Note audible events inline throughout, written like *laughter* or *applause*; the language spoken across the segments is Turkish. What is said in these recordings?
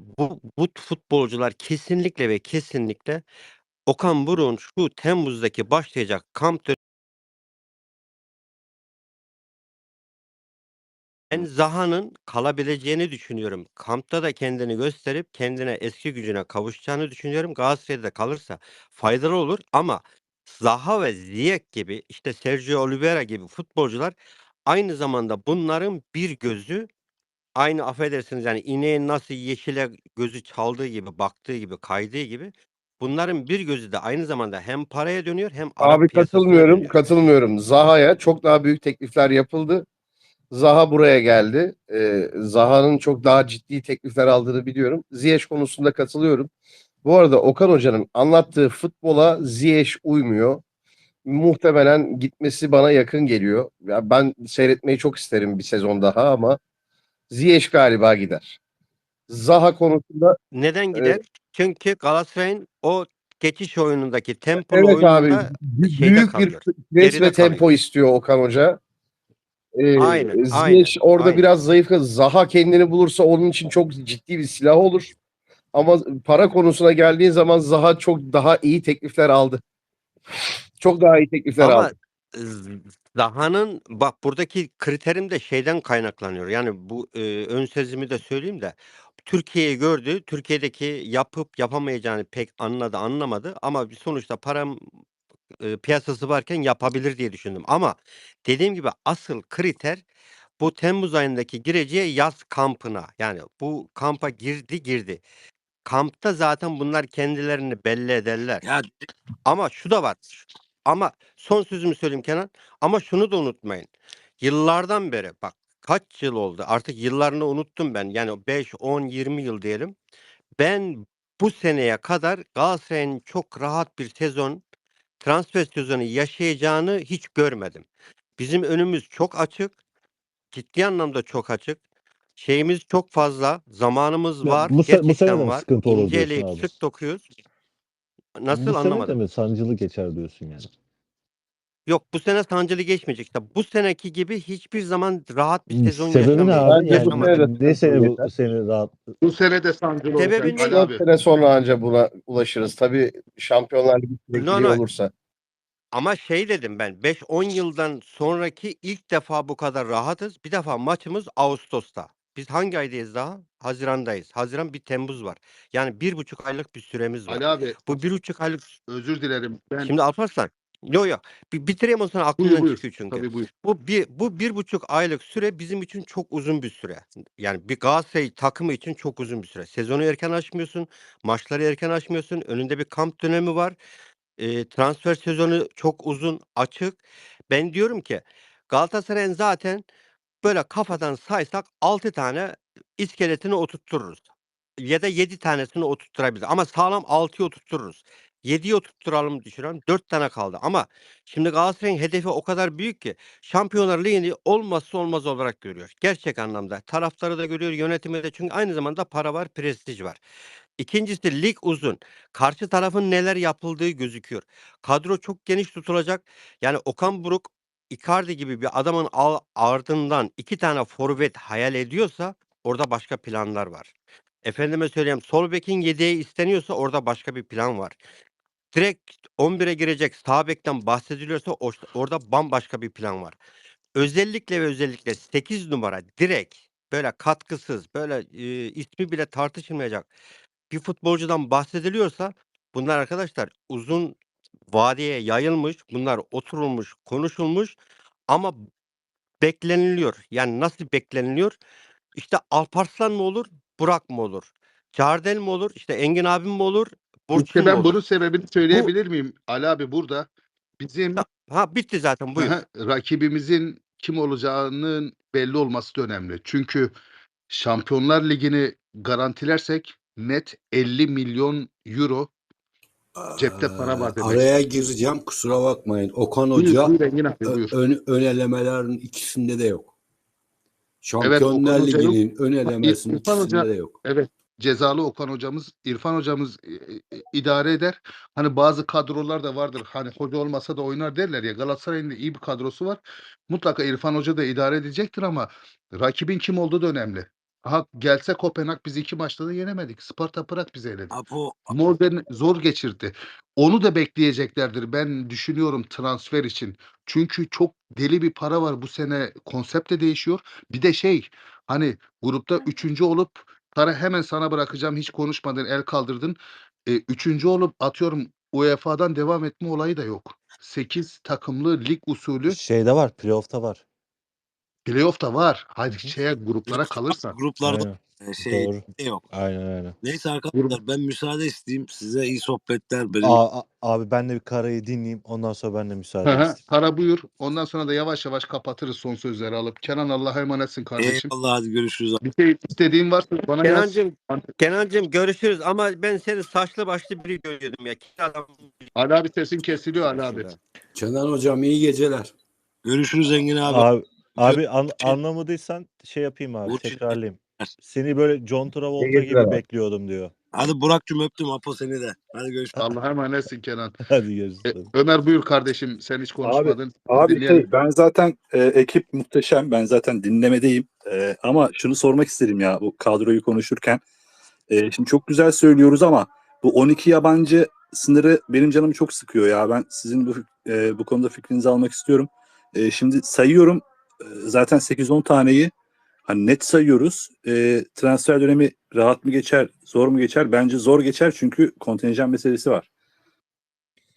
bu bu futbolcular kesinlikle ve kesinlikle Okan Buruk'un şu Temmuz'daki başlayacak kamp Ben Zaha'nın kalabileceğini düşünüyorum. Kampta da kendini gösterip kendine eski gücüne kavuşacağını düşünüyorum. Galatasaray'da kalırsa faydalı olur ama Zaha ve Ziyech gibi, işte Sergio Oliveira gibi futbolcular aynı zamanda bunların bir gözü. Aynı affedersiniz, yani ineğin nasıl yeşile gözü çaldığı gibi, baktığı gibi, kaydığı gibi bunların bir gözü de aynı zamanda hem paraya dönüyor hem Arap Abi piyasasına katılmıyorum, dönüyor. katılmıyorum. Zaha'ya çok daha büyük teklifler yapıldı. Zaha buraya geldi. Ee, Zaha'nın çok daha ciddi teklifler aldığını biliyorum. Ziyech konusunda katılıyorum. Bu arada Okan Hoca'nın anlattığı futbola Ziyech uymuyor. Muhtemelen gitmesi bana yakın geliyor. Ya ben seyretmeyi çok isterim bir sezon daha ama Ziyech galiba gider. Zaha konusunda Neden Eee gider? Çünkü Galatasaray'ın o geçiş oyunundaki tempolu evet abi oyununda şeyde büyük bir kalıyor. pres Geride ve tempo kalıyor. istiyor Okan Hoca. Ee, Aynen, aynen, Ziyech orada aynen. biraz zayıf. Zaha kendini bulursa onun için çok ciddi bir silah olur. Ama para konusuna geldiğin zaman Zaha çok daha iyi teklifler aldı. Çok daha iyi teklifler Ama aldı. Z Zaha'nın bak buradaki kriterim de şeyden kaynaklanıyor. Yani bu, eee, ön sözümü de söyleyeyim de Türkiye'yi gördü. Türkiye'deki yapıp yapamayacağını pek anladı, anlamadı ama bir sonuçta param, eee, piyasası varken yapabilir diye düşündüm. Ama dediğim gibi asıl kriter bu temmuz ayındaki gireceği yaz kampına. Yani bu kampa girdi, girdi. Kampta zaten bunlar kendilerini belli ederler. Ya Ama şu da var. Ama son sözümü söyleyeyim Kenan. Ama şunu da unutmayın. Yıllardan beri bak kaç yıl oldu artık yıllarını unuttum ben. Yani 5, 10, 20 yıl diyelim. Ben bu seneye kadar Galatasaray'ın çok rahat bir sezon, transfer sezonu yaşayacağını hiç görmedim. Bizim önümüz çok açık. Ciddi anlamda çok açık. Şeyimiz çok fazla. Zamanımız Ya var. bu, bu Gerçekten mi var. İnce sık dokuyoruz. Nasıl Bu sene de anlamadım. mi sancılı geçer diyorsun yani? Yok bu sene sancılı geçmeyecek. İşte bu seneki gibi hiçbir zaman rahat bir sezon Sebebi ne yaşamayız. abi? Bence bu Yani sene de ne sene bu geçer. seni rahat bu sene de sancılı olacak Sebebi ne? Ali 3-4 abi. sene sonra anca buna ulaşırız. Tabii Şampiyonlar Ligi No, no. olursa. Ama şey dedim ben 5-10 yıldan sonraki ilk defa bu kadar rahatız. Bir defa maçımız Ağustos'ta. Biz hangi aydayız daha? Hazirandayız. Haziran bir Temmuz var. Yani bir buçuk aylık bir süremiz var. Ali abi Bu bir buçuk aylık özür dilerim. Ben Şimdi Alparslan yok yok bir bitireyim o sonra aklından buyur. çıkıyor çünkü. Tabii buyur. Bu bir bu bir buçuk aylık süre bizim için çok uzun bir süre. Yani bir Galatasaray takımı için çok uzun bir süre. Sezonu erken açmıyorsun, maçları erken açmıyorsun. Önünde bir kamp dönemi var. Eee, transfer sezonu çok uzun, açık. Ben diyorum ki Galatasaray'ın zaten böyle kafadan saysak 6 tane iskeletini oturttururuz. Ya da 7 tanesini oturtturabiliriz ama sağlam 6'yı oturttururuz. 7'yi oturtturalım düşünüyorum. 4 tane kaldı ama şimdi Galatasaray'ın hedefi o kadar büyük ki Şampiyonlar Ligi'ni olmazsa olmaz olarak görüyor. Gerçek anlamda. Taraftarı da görüyor, yönetimi de çünkü aynı zamanda para var, prestij var. İkincisi lig uzun. Karşı tarafın neler yapıldığı gözüküyor. Kadro çok geniş tutulacak. Yani Okan Buruk, Icardi gibi bir adamın al ardından 2 tane forvet hayal ediyorsa orada başka planlar var. Efendime söyleyeyim sol bekin yedeği isteniyorsa orada başka bir plan var. Direkt 11'e girecek sağ bekten bahsediliyorsa orada bambaşka bir plan var. Özellikle ve özellikle 8 numara direkt böyle katkısız, böyle, eee, ismi bile tartışılmayacak bir futbolcudan bahsediliyorsa bunlar arkadaşlar uzun vadeye yayılmış, bunlar oturulmuş, konuşulmuş ama bekleniliyor. Yani nasıl bekleniliyor? İşte Alparslan mı olur, Burak mı olur? Cardel mi olur, işte Engin abim mi olur, Burçin İşte mi ben olur? bunun sebebini söyleyebilir miyim Ali abi burada? Bizim Ha ha, bitti zaten buyur. rakibimizin kim olacağının belli olması da önemli. Çünkü Şampiyonlar Ligi'ni garantilersek net 50 milyon euro cepte para var demek. araya gireceğim kusura bakmayın. Okan Hoca buyur. ön, ön elemelerin ikisinde de yok. Evet Şampiyonlar yok. Ligi'nin ön elemesinin İrfan ikisinde Hoca de yok. evet cezalı Okan hocamız, İrfan hocamız e, e, idare eder. Hani bazı kadrolar da vardır. Hani hoca olmasa da oynar derler ya. Galatasaray'ın da iyi bir kadrosu var. Mutlaka İrfan Hoca da idare edecektir ama rakibin kim olduğu da önemli. Ha gelse Kopenhag biz iki maçta da yenemedik. Sparta Prag bizi eledi. Apo Modern zor geçirdi. Onu da bekleyeceklerdir ben düşünüyorum transfer için. Çünkü çok deli bir para var bu sene konsept de değişiyor. Bir de şey hani grupta üçüncü olup para hemen sana bırakacağım hiç konuşmadın el kaldırdın. E, üçüncü olup atıyorum UEFA'dan devam etme olayı da yok. 8 takımlı lig usulü Şeyde var, playoff'ta var. Playoff da var. Hadi şeye gruplara kalırsa. gruplarda Aynen. şey Doğru. yok. Aynen aynen. Neyse arkadaşlar ben müsaade isteyeyim. Size iyi sohbetler. Benim Aa, a- abi ben de bir karayı dinleyeyim. Ondan sonra ben de müsaade Hı hı, isteyeyim. Para buyur. Ondan sonra da yavaş yavaş kapatırız son sözleri alıp. Kenan Allah'a emanetsin kardeşim. Eyvallah hadi görüşürüz. Bir şey istediğin varsa bana yaz. Kenancığım, Kenancığım görüşürüz ama ben seni saçlı başlı biri görüyordum ya. Kim adam? Ali abi sesin kesiliyor Ali abi. Kenan hocam iyi geceler. Görüşürüz Engin abi. Abi, abi an- Şey- anlamadıysan şey yapayım abi Burçin- tekrarlayayım. Seni böyle John Travolta gibi abi. bekliyordum diyor. Hadi Burak'cığım öptüm Apo seni de. Hadi görüşürüz. Allah'a emanetsin Kenan. *laughs* Hadi görüşürüz. E, Ömer buyur kardeşim. Sen hiç konuşmadın. Abi Dinleyelim. şey, ben zaten e, ekip muhteşem. Ben zaten dinlemedeyim. E, ama şunu sormak istedim ya bu kadroyu konuşurken. E, şimdi çok güzel söylüyoruz ama bu 12 yabancı sınırı benim canımı çok sıkıyor ya. Ben sizin bu e, bu konuda fikrinizi almak istiyorum. E, şimdi sayıyorum zaten 8-10 taneyi hani net sayıyoruz. E, transfer dönemi rahat mı geçer, zor mu geçer? Bence zor geçer çünkü kontenjan meselesi var.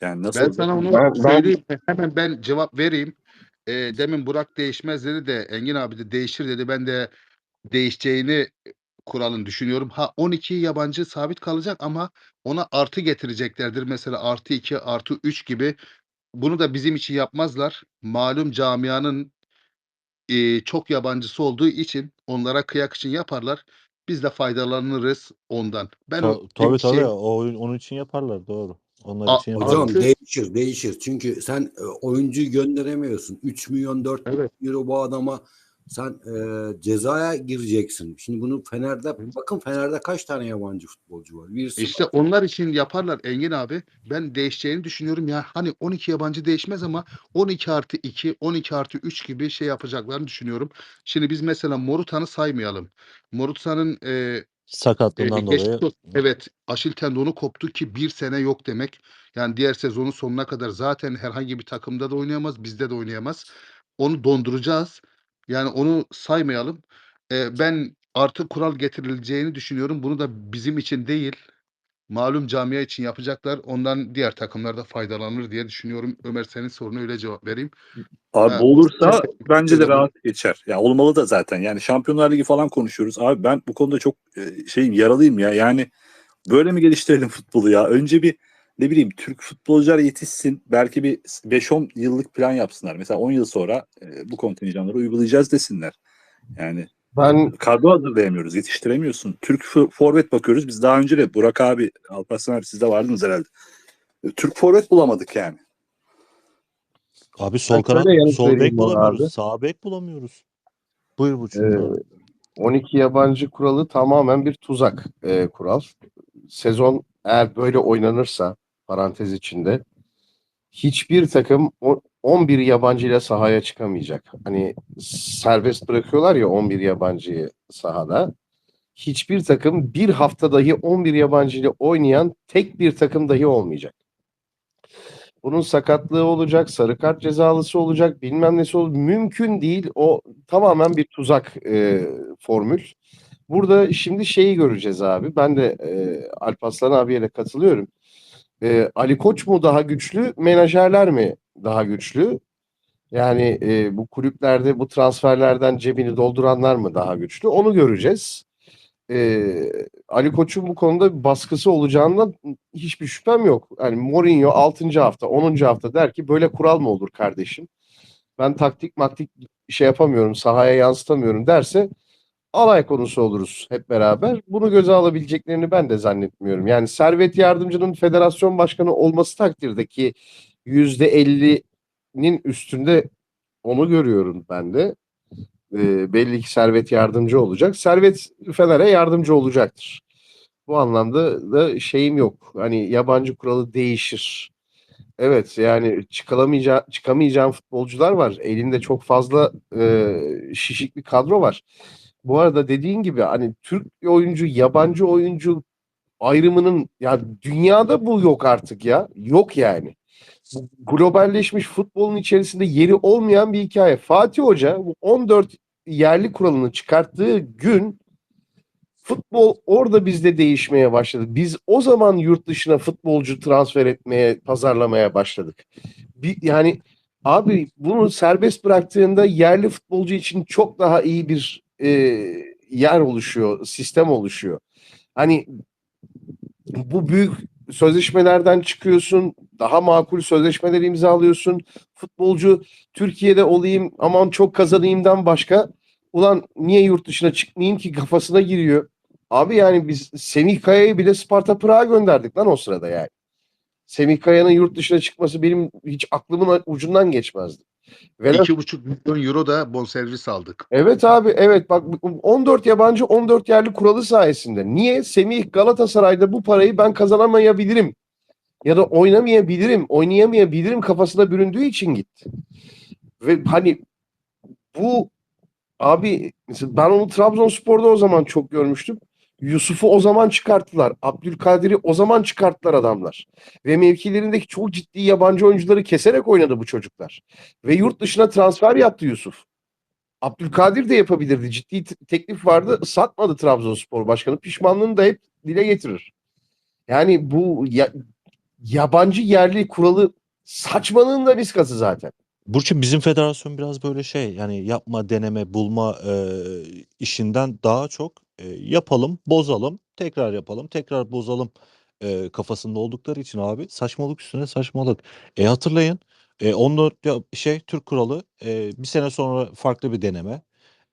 Yani nasıl Ben olacak? sana onu Ben- ben- söyleyeyim. Hemen ben cevap vereyim. E, demin Burak değişmez dedi de Engin abi de değişir dedi. Ben de değişeceğini kuralın düşünüyorum. Ha 12 yabancı sabit kalacak ama ona artı getireceklerdir. Mesela artı 2 artı 3 gibi. Bunu da bizim için yapmazlar. Malum camianın e, çok yabancısı olduğu için onlara kıyak için yaparlar. Biz de faydalanırız ondan. Ben o Ta- tabii şey- tabii o oyun onun için yaparlar doğru. Onlar A- için Artı- yaparlar. Hocam değişir değişir. Çünkü sen e, oyuncuyu gönderemiyorsun. 3 milyon 4 milyon Evet. euro bu adama sen e, cezaya gireceksin. Şimdi bunu Fener'de bakın Fener'de kaç tane yabancı futbolcu var? Bir. İşte onlar için yaparlar Engin abi. Ben değişeceğini düşünüyorum ya. Hani 12 yabancı değişmez ama 12 artı 2, 12 artı 3 gibi şey yapacaklarını düşünüyorum. Şimdi biz mesela Morutan'ı saymayalım. Morutan'ın e, e, Sakatlığından geçmiş dolayı. evet Aşil tendonu koptu ki bir sene yok demek. Yani diğer sezonun sonuna kadar zaten herhangi bir takımda da oynayamaz, bizde de oynayamaz. Onu donduracağız. Yani onu saymayalım. E, ben artı kural getirileceğini düşünüyorum. Bunu da bizim için değil, malum camia için yapacaklar. Ondan diğer takımlar da faydalanır diye düşünüyorum. Ömer senin soruna öyle cevap vereyim. Abi Ha, bu olursa sezon- bence de rahat geçer. Ya olmalı da zaten. Yani Şampiyonlar Ligi falan konuşuyoruz. Abi ben bu konuda çok e, şeyim yaralıyım ya. Yani böyle mi geliştirelim *laughs* futbolu ya? Önce bir ne bileyim Türk futbolcular yetişsin. Belki bir 5-10 yıllık plan yapsınlar. Mesela 10 yıl sonra e, bu kontenjanları uygulayacağız desinler. Yani Ben kadro hazırlayamıyoruz. Yetiştiremiyorsun. Türk fo- forvet bakıyoruz. Biz daha önce de Burak abi, Alparslan abi siz de vardınız herhalde. E, Türk forvet bulamadık yani. Abi sol kanat, sol bek bulamıyoruz. abi. Sağ bek bulamıyoruz. Buyur bu Ee, 12 yabancı kuralı tamamen bir tuzak e, kural. Sezon eğer böyle oynanırsa parantez içinde hiçbir takım o- 11 yabancı ile sahaya çıkamayacak. Hani serbest bırakıyorlar ya 11 yabancıyı sahada. Hiçbir takım bir hafta dahi 11 yabancı ile oynayan tek bir takım dahi olmayacak. Bunun sakatlığı olacak, sarı kart cezalısı olacak, bilmem nesi olacak. Mümkün değil. O tamamen bir tuzak e, formül. Burada şimdi şeyi göreceğiz abi. Ben de e, Alparslan abiye de katılıyorum. E, Ali Koç mu daha güçlü, menajerler mi daha güçlü? Yani e, bu kulüplerde bu transferlerden cebini dolduranlar mı daha güçlü? Onu göreceğiz. E, Ali Koç'un bu konuda bir baskısı olacağından hiçbir şüphem yok. Yani Mourinho 6. hafta, 10. hafta der ki böyle kural mı olur kardeşim? Ben taktik maktik şey yapamıyorum, sahaya yansıtamıyorum derse alay konusu oluruz hep beraber. Bunu göze alabileceklerini ben de zannetmiyorum. Yani Servet Yardımcı'nın federasyon başkanı olması takdirde ki %50'nin üstünde onu görüyorum ben de. Ee, belli ki Servet yardımcı olacak. Servet Fener'e yardımcı olacaktır. Bu anlamda da şeyim yok. Hani yabancı kuralı değişir. Evet yani çıkalamayacağım, çıkamayacağım futbolcular var. Elinde çok fazla e, şişik bir kadro var. Bu arada dediğin gibi hani Türk oyuncu, yabancı oyuncu ayrımının ya dünyada bu yok artık ya. Yok yani. Globalleşmiş futbolun içerisinde yeri olmayan bir hikaye. Fatih Hoca bu 14 yerli kuralını çıkarttığı gün futbol orada bizde değişmeye başladı. Biz o zaman yurt dışına futbolcu transfer etmeye, pazarlamaya başladık. Bir, yani abi bunu serbest bıraktığında yerli futbolcu için çok daha iyi bir e, yer oluşuyor, sistem oluşuyor. Hani bu büyük sözleşmelerden çıkıyorsun, daha makul sözleşmeler imzalıyorsun. Futbolcu Türkiye'de olayım, aman çok kazanayımdan başka ulan niye yurt dışına çıkmayayım ki kafasına giriyor. Abi yani biz Semih Kaya'yı bile Sparta Prag'a gönderdik lan o sırada yani. Semih Kaya'nın yurt dışına çıkması benim hiç aklımın ucundan geçmezdi. Velhas- 2,5 milyon euro da bonservis aldık. Evet abi evet bak 14 yabancı 14 yerli kuralı sayesinde. Niye? Semih Galatasaray'da bu parayı ben kazanamayabilirim. Ya da oynamayabilirim, oynayamayabilirim kafasına büründüğü için gitti. Ve hani bu abi ben onu Trabzonspor'da o zaman çok görmüştüm. Yusuf'u o zaman çıkarttılar. Abdülkadir'i o zaman çıkarttılar adamlar. Ve mevkilerindeki çok ciddi yabancı oyuncuları keserek oynadı bu çocuklar. Ve yurt dışına transfer yaptı Yusuf. Abdülkadir de yapabilirdi. Ciddi teklif vardı. Satmadı Trabzonspor Başkanı. Pişmanlığını da hep dile getirir. Yani bu ya- yabancı yerli kuralı saçmalığın da riskası zaten. Burçin bizim federasyon biraz böyle şey yani yapma deneme bulma e, işinden daha çok e, yapalım bozalım tekrar yapalım tekrar bozalım e, kafasında oldukları için abi saçmalık üstüne saçmalık. E hatırlayın e, 14 ya- şey Türk kuralı e, bir sene sonra farklı bir deneme.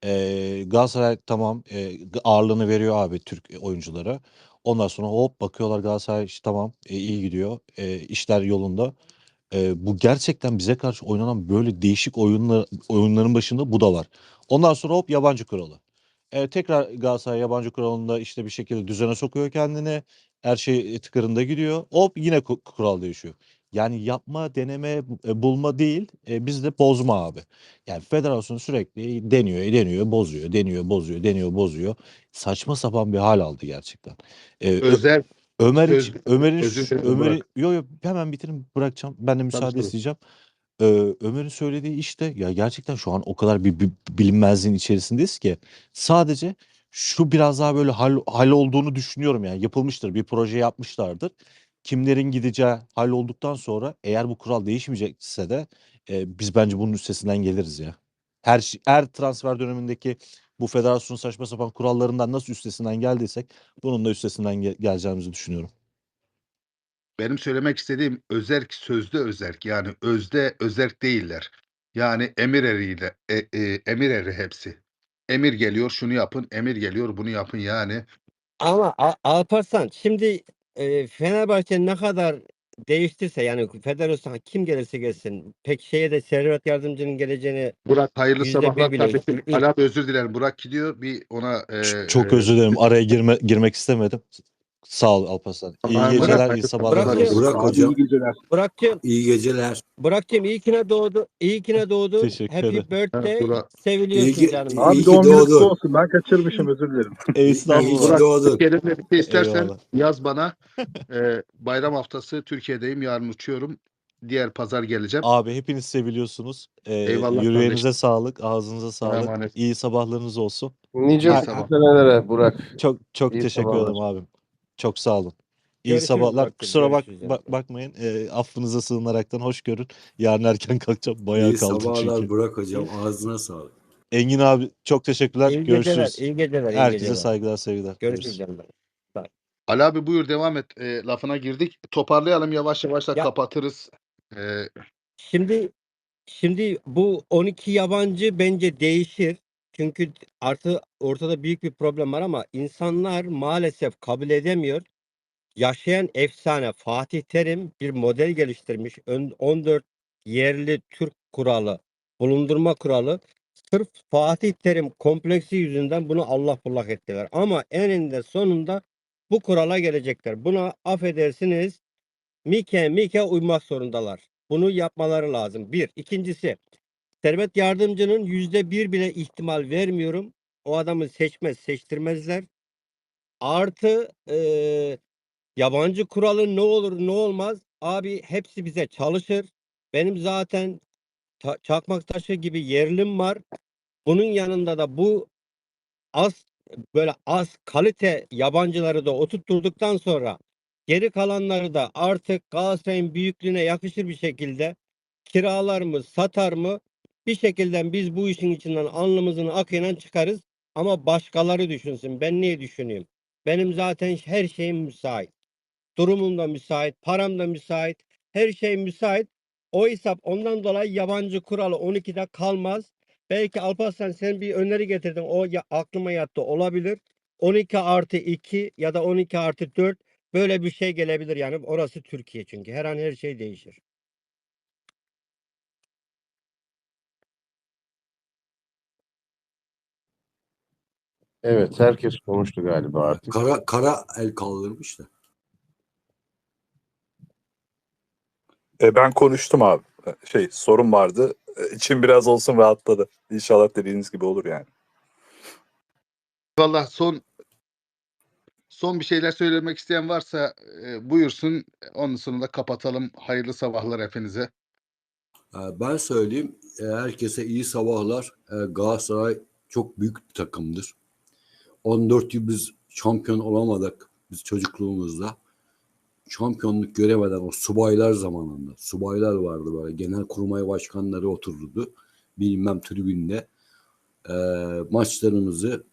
E, Galatasaray tamam e, g- ağırlığını veriyor abi Türk oyunculara. Ondan sonra hop bakıyorlar Galatasaray işte tamam e, iyi gidiyor e, işler yolunda. Eee, bu gerçekten bize karşı oynanan böyle değişik oyunla oyunların başında bu da var. Ondan sonra hop yabancı kuralı. Eee, tekrar Galatasaray yabancı kuralında işte bir şekilde düzene sokuyor kendini. Her şey tıkırında gidiyor. Hop yine ku- kural değişiyor. Yani yapma, deneme, e, bulma değil, e, bizde bozma abi. Yani federasyon sürekli deniyor, deniyor, bozuyor, deniyor, bozuyor, deniyor, bozuyor. Saçma sapan bir hal aldı gerçekten. Ö- Özel Ömer Öz- için Ömer'in özür şu- dilerim Ömer'i Burak. yo yo hemen bitirin bırakacağım. Ben de müsaade tabii. isteyeceğim. Ee, Ömer'in söylediği işte ya gerçekten şu an o kadar bir, bir bilinmezliğin içerisindeyiz ki sadece şu biraz daha böyle hal, hal olduğunu düşünüyorum yani yapılmıştır bir proje yapmışlardır. Kimlerin gideceği hal olduktan sonra eğer bu kural değişmeyecekse de e, biz bence bunun üstesinden geliriz ya. Her her transfer dönemindeki bu federasyonun saçma sapan kurallarından nasıl üstesinden geldiysek bunun da üstesinden gel- geleceğimizi düşünüyorum. benim söylemek istediğim özerk sözde özerk yani özde özerk değiller. Yani emir eriyle e, e, emir eri hepsi. Emir geliyor şunu yapın, emir geliyor bunu yapın yani. Ama A- Alparslan şimdi e, Fenerbahçe ne kadar değiştirse yani federasyon kim gelirse gelsin pek şeye de servet yardımcının geleceğini Burak hayırlı Yüzde bir sabahlar kardeşim. yok. Ali abi özür dilerim. Burak gidiyor. Bir ona e, Çok e, özür dilerim. *laughs* Araya girme, girmek istemedim. Sağ ol Alparslan. İyi Tamam, geceler, Burak- iyi sabahlar. Burak- diliyorum. Burak hocam Burak'cığım iyi geceler. Burak'cığım iyi ki ne doğdu iyi ki ne doğdu Teşekkür happy ederim. birthday Evet, seviliyorsun İyi ki- canım iyi Abi ki doğum doğdun. olsun. Ben kaçırmışım özür dilerim. *laughs* İyi Estağfurullah. ki doğdun. Türkiye'de bir şey istersen Eyvallah. yaz bana. *laughs* E, bayram haftası Türkiye'deyim. Yarın uçuyorum. Diğer pazar geleceğim. Abi hepiniz seviliyorsunuz. Ee, Eyvallah yüreğinize kardeşim. sağlık, ağzınıza sağlık. emanet. İyi sabahlarınız olsun. Nice İyi senelere Burak. Çok çok İyi teşekkür sabahlar. ederim abim. Çok sağ olun. İyi Görüşürüz sabahlar. Burak'cığım, Kusura bak, bak- bakmayın. Ee, affınıza sığınaraktan hoş görün. Yarın erken *laughs* kalkacağım. Bayağı İyi kaldım sabahlar çünkü. Burak hocam. Ağzına sağlık. Engin abi çok teşekkürler. iyi geceler Görüşürüz. iyi geceler iyi Herkese geceler saygılar, sevgiler. görüşürüz Görüşürüz. Ali abi buyur devam et. E, lafına girdik. Toparlayalım yavaş yavaş da Ya- kapatırız. E, Şimdi şimdi bu 12 yabancı bence değişir. Çünkü artı ortada büyük bir problem var ama insanlar maalesef kabul edemiyor. Yaşayan efsane Fatih Terim bir model geliştirmiş. Ön- 14 yerli Türk kuralı, bulundurma kuralı. Sırf Fatih Terim kompleksi yüzünden bunu Allah bullak ettiler. Ama eninde sonunda bu kurala gelecekler. Buna affedersiniz Mike Mike uymak zorundalar. Bunu yapmaları lazım. Bir. İkincisi Servet yardımcının yüzde bir bile ihtimal vermiyorum. o adamı seçmez, seçtirmezler. Artı eee, yabancı kuralı ne olur ne olmaz abi hepsi bize çalışır. Benim zaten ta- çakmak taşı gibi yerlim var. Bunun yanında da bu az böyle az kalite yabancıları da oturtturduktan sonra geri kalanları da artık Galatasaray'ın büyüklüğüne yakışır bir şekilde kiralar mı satar mı bir şekilde biz bu işin içinden alnımızın akıyla çıkarız ama başkaları düşünsün. Ben niye düşünüyorum? Benim zaten her şeyim müsait. Durumum da müsait, param da müsait, her şey müsait. O hesap ondan dolayı yabancı kuralı 12'de kalmaz. Belki Alparslan sen bir öneri getirdin. O ya, aklıma yattı olabilir. 12 artı 2 ya da 12 artı 4 böyle bir şey gelebilir yani. Orası Türkiye çünkü. Her an her şey değişir. Evet herkes konuştu galiba artık. Kara, kara el kaldırmış da. E, ben konuştum abi. E, Şey sorun vardı. E, İçim biraz olsun rahatladı. İnşallah dediğiniz gibi olur yani. Valla son son bir şeyler söylemek isteyen varsa e, buyursun. Onun sonunda kapatalım. Hayırlı sabahlar hepinize. Ee, Ben söyleyeyim. e, Herkese iyi sabahlar. Ee, Galatasaray çok büyük bir takımdır. 14 yıl biz şampiyon olamadık. Biz çocukluğumuzda. Şampiyonluk göremeden o subaylar zamanında. Subaylar vardı böyle. Genel kurmay başkanları otururdu. Bilmem tribünde. Ee, maçlarımızı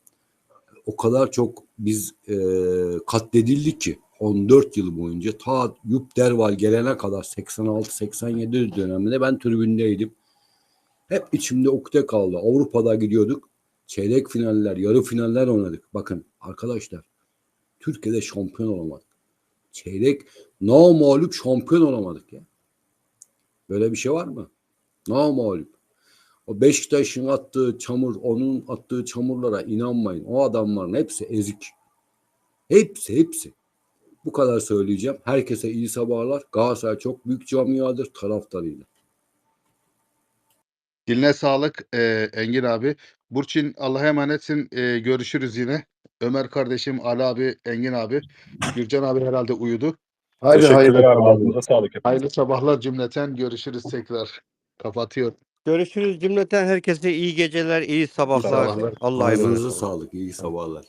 o kadar çok biz e, katledildik ki 14 yıl boyunca ta Yup Derval gelene kadar 86-87 döneminde ben tribündeydim. Hep içimde ukde kaldı. Avrupa'da gidiyorduk. Çeyrek finaller, yarı finaller oynadık. Bakın arkadaşlar Türkiye'de şampiyon olamadık. Çeyrek mağlup şampiyon olamadık ya. Böyle bir şey var mı? mağlup. O Beşiktaş'ın attığı çamur, onun attığı çamurlara inanmayın. O adamların hepsi ezik. Hepsi, hepsi. Bu kadar söyleyeceğim. Herkese iyi sabahlar. Galatasaray çok büyük camiadır taraftarıyla. Diline sağlık e, Engin abi. Burçin Allah'a emanetsin. E, görüşürüz yine. Ömer kardeşim, Ali abi, Engin abi. Gürcan abi herhalde uyudu. Teşekkürler hayırlı abi. sabahlar. Ağzınıza sağlık. hepinize. Hayırlı sabahlar cümleten. Görüşürüz tekrar. Kapatıyorum. Görüşürüz cümleten herkese iyi geceler, iyi sabahlar. sabahlar. Allah'a emanet Ağzınıza olun. sağlık. İyi sabahlar.